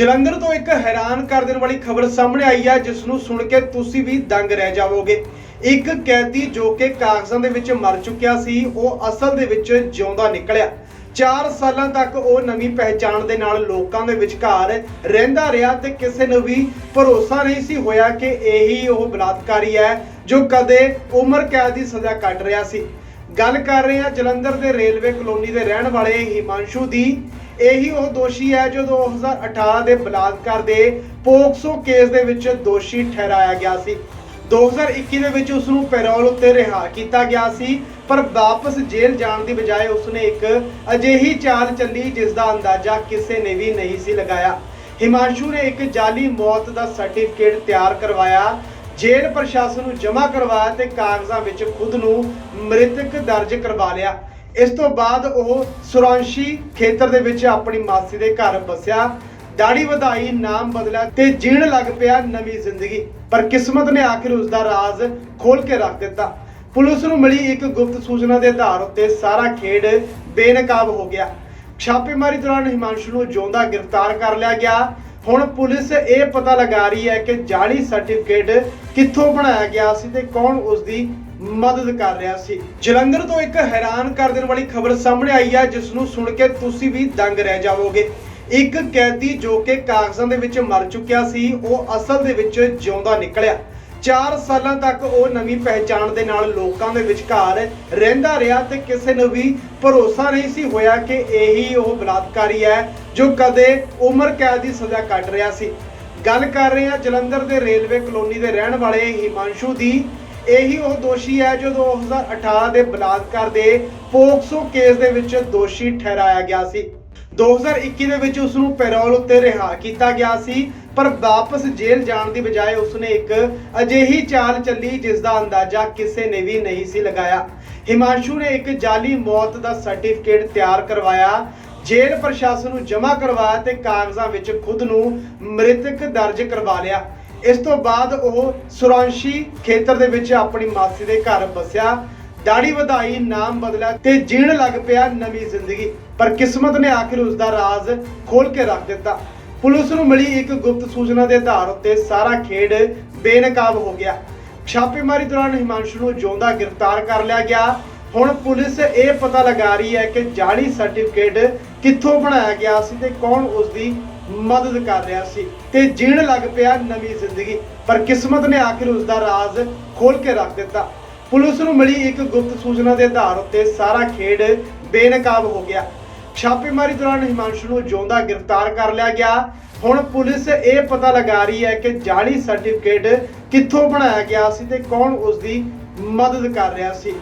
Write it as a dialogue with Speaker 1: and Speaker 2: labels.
Speaker 1: ਜਲੰਧਰ ਤੋਂ ਇੱਕ ਹੈਰਾਨ ਕਰ ਦੇਣ ਵਾਲੀ ਖਬਰ ਸਾਹਮਣੇ ਆਈ ਹੈ, ਜਿਸ ਨੂੰ ਸੁਣ ਕੇ ਤੁਸੀਂ ਵੀ ਦੰਗ ਰਹਿ ਜਾਵੋਗੇ। ਇੱਕ ਕੈਦੀ ਜੋ ਕਿ ਕਾਗਜ਼ਾਂ ਦੇ ਵਿੱਚ ਮਰ ਚੁੱਕਿਆ ਸੀ, ਉਹ ਅਸਲ ਦੇ ਵਿੱਚ ਜਿਉਂਦਾ ਨਿਕਲਿਆ। 4 ਸਾਲਾਂ ਤੱਕ ਉਹ ਨਵੀਂ ਪਹਿਚਾਣ ਦੇ ਨਾਲ ਲੋਕਾਂ ਦੇ ਵਿਚਕਾਰ ਰਹਿੰਦਾ ਰਿਹਾ ਤੇ ਕਿਸੇ ਨੂੰ ਵੀ ਭਰੋਸਾ ਨਹੀਂ ਸੀ ਹੋਇਆ ਕਿ ਇਹੀ ਉਹ ਬਲਾਤਕਾਰੀ ਹੈ, ਜੋ ਕਦੇ ਉਮਰ ਕੈਦ ਦੀ ਸਜ਼ਾ ਕੱਟ ਰਿਹਾ ਸੀ। ਗੱਲ ਕਰ ਰਹੇ ਹਾਂ ਜਲੰਧਰ ਦੇ ਰੇਲਵੇ ਕਲੋਨੀ ਦੇ ਰਹਿਣ ਵਾਲੇ ਹਿਮਾਂਸ਼ੂ ਦੀ। ਇਹੀ ਉਹ ਦੋਸ਼ੀ ਹੈ ਜੋ 2018 ਦੇ ਬਲਾਤਕਾਰ ਦੇ ਪੋਕਸੋ ਕੇਸ ਦੇ ਵਿੱਚ ਦੋਸ਼ੀ ਠਹਿਰਾਇਆ ਗਿਆ ਸੀ। 2021 ਦੇ ਵਿੱਚ ਉਸ ਨੂੰ ਪੈਰੋਲ ਉੱਤੇ ਰਿਹਾ ਕੀਤਾ ਗਿਆ ਸੀ, ਪਰ ਵਾਪਸ ਜੇਲ੍ਹ ਜਾਣ ਦੀ ਬਜਾਏ ਉਸਨੇ ਇੱਕ ਅਜਿਹੀ ਚਾਲ ਚੱਲੀ ਜਿਸ ਦਾ ਅੰਦਾਜ਼ਾ ਕਿਸੇ ਨੇ ਵੀ ਨਹੀਂ ਸੀ ਲਗਾਇਆ। ਹਿਮਾਂਸ਼ੂ ਨੇ ਇੱਕ ਜਾਲੀ ਮੌਤ ਦਾ ਸਰਟੀਫਿਕੇਟ ਤਿਆਰ ਕਰਵਾਇਆ ਜੇਲ੍ਹ ਪ੍ਰਸ਼ਾਸਨ ਨੂੰ ਜਮ੍ਹਾਂ ਕਰਵਾਇਆ ਤੇ ਕਾਗਜ਼ਾਂ ਵਿੱਚ ਖੁਦ ਨੂੰ ਮ੍ਰਿਤਕ ਦਰਜ ਕਰਵਾ ਲਿਆ। ਇਸ ਤੋਂ ਬਾਅਦ ਉਹ ਸੁਰਾਂਸ਼ੀ ਖੇਤਰ ਦੇ ਵਿੱਚ ਆਪਣੀ ਮਾਸੀ ਦੇ ਘਰ ਬਸਿਆ ਦਾੜੀ ਵਧਾਈ, ਨਾਮ ਬਦਲਿਆ ਤੇ ਜੀਣ ਲੱਗ ਪਿਆ ਨਵੀਂ ਜ਼ਿੰਦਗੀ। ਪਰ ਕਿਸਮਤ ਨੇ ਆਖਿਰ ਉਸ ਦਾ ਰਾਜ਼ ਖੋਲ ਕੇ ਰੱਖ ਦਿੱਤਾ। ਪੁਲਿਸ ਨੂੰ ਮਿਲੀ ਇੱਕ ਗੁਪਤ ਸੂਚਨਾ ਦੇ ਆਧਾਰ ਉੱਤੇ ਸਾਰਾ ਖੇਡ ਬੇਨਕਾਬ ਹੋ ਗਿਆ। ਛਾਪੇਮਾਰੀ ਦੌਰਾਨ ਹਿਮਾਂਸ਼ੂ ਨੂੰ ਜਿਉਂਦਾ ਗ੍ਰਿਫਤਾਰ ਕਰ ਲਿਆ ਗਿਆ। ਹੁਣ ਪੁਲਿਸ ਇਹ ਪਤਾ ਲਗਾ ਰਹੀ ਹੈ ਕਿ ਜਾਲੀ ਸਰਟੀਫਿਕੇਟ ਕਿੱਥੋਂ ਬਣਾਇਆ ਗਿਆ ਸੀ ਤੇ ਕੌਣ ਉਸ ਦੀ ਮਦਦ ਕਰ ਰਿਹਾ ਸੀ। ਜਲੰਧਰ ਤੋਂ ਇੱਕ ਹੈਰਾਨ ਕਰ ਦੇਣ ਵਾਲੀ ਖਬਰ ਸਾਹਮਣੇ ਆਈ ਹੈ, ਜਿਸ ਨੂੰ ਸੁਣ ਕੇ ਤੁਸੀਂ ਵੀ ਦੰਗ ਰਹਿ ਜਾਵੋਗੇ। ਇੱਕ ਕੈਦੀ ਜੋ ਕਿ ਕਾਗਜ਼ਾਂ ਦੇ ਵਿੱਚ ਮਰ ਚੁੱਕਿਆ ਸੀ, ਉਹ ਅਸਲ ਦੇ ਵਿੱਚ ਜਿਉਂਦਾ ਨਿਕਲਿਆ। 4 ਸਾਲਾਂ ਤੱਕ ਉਹ ਨਵੀਂ ਪਹਿਚਾਣ ਦੇ ਨਾਲ ਲੋਕਾਂ ਦੇ ਵਿਚਕਾਰ ਰਹਿੰਦਾ ਰਿਹਾ ਤੇ ਕਿਸੇ ਨੂੰ ਵੀ ਭਰੋਸਾ ਨਹੀਂ ਸੀ ਹੋਇਆ ਕਿ ਇਹੀ ਉਹ ਬਲਾਤਕਾਰੀ ਹੈ ਜੋ ਕਦੇ ਉਮਰ ਕੈਦ ਦੀ ਸਜ਼ਾ ਕੱਟ ਰਿਹਾ ਸੀ। ਗੱਲ ਕਰ ਰਹੇ ਹਾਂ ਜਲੰਧਰ ਦੇ ਰੇਲਵੇ ਕਲੋਨੀ ਦੇ ਰਹਿਣ ਵਾਲੇ ਹਿਮਾਂਸ਼ੂ ਦੀ। ਇਹੀ ਉਹ ਦੋਸ਼ੀ ਹੈ ਜੋ 2018 ਦੇ ਬਲਾਤਕਾਰ ਦੇ ਪੋਕਸੋ ਕੇਸ ਦੇ ਵਿੱਚ ਦੋਸ਼ੀ ਠਹਿਰਾਇਆ ਗਿਆ ਸੀ। 2021 ਦੇ ਵਿੱਚ ਉਸ ਨੂੰ ਪੈਰੋਲ ਉੱਤੇ ਰਿਹਾ ਕੀਤਾ ਗਿਆ ਸੀ, ਪਰ ਵਾਪਸ ਜੇਲ੍ਹ ਜਾਣ ਦੀ ਬਜਾਏ ਉਸਨੇ ਇੱਕ ਅਜਿਹੀ ਚਾਲ ਚੱਲੀ ਜਿਸ ਦਾ ਅੰਦਾਜ਼ਾ ਕਿਸੇ ਨੇ ਵੀ ਨਹੀਂ ਸੀ ਲਗਾਇਆ। ਹਿਮਾਂਸ਼ੂ ਨੇ ਇੱਕ ਜਾਲੀ ਮੌਤ ਦਾ ਸਰਟੀਫਿਕੇਟ ਤਿਆਰ ਕਰਵਾਇਆ। ਜੇਲ੍ਹ ਪ੍ਰਸ਼ਾਸਨ ਨੂੰ ਜਮ੍ਹਾਂ ਕਰਵਾਇਆ ਤੇ ਕਾਗਜ਼ਾਂ ਵਿੱਚ ਖੁਦ ਨੂੰ ਮ੍ਰਿਤਕ ਦਰਜ ਕਰਵਾ ਲਿਆ। ਇਸ ਤੋਂ ਬਾਅਦ ਉਹ ਸੁਰਾਂਸ਼ੀ ਖੇਤਰ ਦੇ ਵਿੱਚ ਆਪਣੀ ਮਾਸੀ ਦੇ ਘਰ ਬਸਿਆ ਦਾੜੀ ਵਧਾਈ, ਨਾਮ ਬਦਲਿਆ ਤੇ ਜੀਣ ਲੱਗ ਪਿਆ ਨਵੀਂ ਜ਼ਿੰਦਗੀ। ਪਰ ਕਿਸਮਤ ਨੇ ਆਖਿਰ ਉਸ ਦਾ ਰਾਜ਼ ਖੋਲ ਕੇ ਰੱਖ ਦਿੱਤਾ। ਪੁਲਿਸ ਨੂੰ ਮਿਲੀ ਇੱਕ ਗੁਪਤ ਸੂਚਨਾ ਦੇ ਆਧਾਰ ਉੱਤੇ ਸਾਰਾ ਖੇਡ ਬੇਨਕਾਬ ਹੋ ਗਿਆ। ਛਾਪੇਮਾਰੀ ਦੌਰਾਨ ਹਿਮਾਂਸ਼ੂ ਨੂੰ ਜਿਉਂਦਾ ਗ੍ਰਿਫਤਾਰ ਕਰ ਲਿਆ ਗਿਆ। ਹੁਣ ਪੁਲਿਸ ਇਹ ਪਤਾ ਲਗਾ ਰਹੀ ਹੈ ਕਿ ਜਾਲੀ ਸਰਟੀਫਿਕੇਟ ਕਿੱਥੋਂ ਬਣਾਇਆ ਗਿਆ ਸੀ ਤੇ ਕੌਣ ਉਸ ਦੀ ਮਦਦ ਕਰ ਰਿਹਾ ਸੀ ਤੇ ਜੀਣ ਲੱਗ ਪਿਆ ਨਵੀਂ ਜ਼ਿੰਦਗੀ। ਪਰ ਕਿਸਮਤ ਨੇ ਆਖਿਰ ਉਸ ਦਾ ਰਾਜ਼ ਖੋਲ ਕੇ ਰੱਖ ਦਿੱਤਾ। ਪੁਲਿਸ ਨੂੰ ਮਿਲੀ ਇੱਕ ਗੁਪਤ ਸੂਚਨਾ ਦੇ ਆਧਾਰ ਉੱਤੇ ਸਾਰਾ ਖੇਡ ਬੇਨਕਾਬ ਹੋ ਗਿਆ। ਛਾਪੇਮਾਰੀ ਦੌਰਾਨ ਹਿਮਾਂਸ਼ੂ ਨੂੰ ਜਿਉਂਦਾ ਗ੍ਰਿਫਤਾਰ ਕਰ ਲਿਆ ਗਿਆ। ਹੁਣ ਪੁਲਿਸ ਇਹ ਪਤਾ ਲਗਾ ਰਹੀ ਹੈ ਕਿ ਜਾਲੀ ਸਰਟੀਫਿਕੇਟ ਕਿੱਥੋਂ ਬਣਾਇਆ ਗਿਆ ਸੀ ਤੇ ਕੌਣ ਉਸ ਦੀ ਮਦਦ ਕਰ ਰਿਹਾ ਸੀ।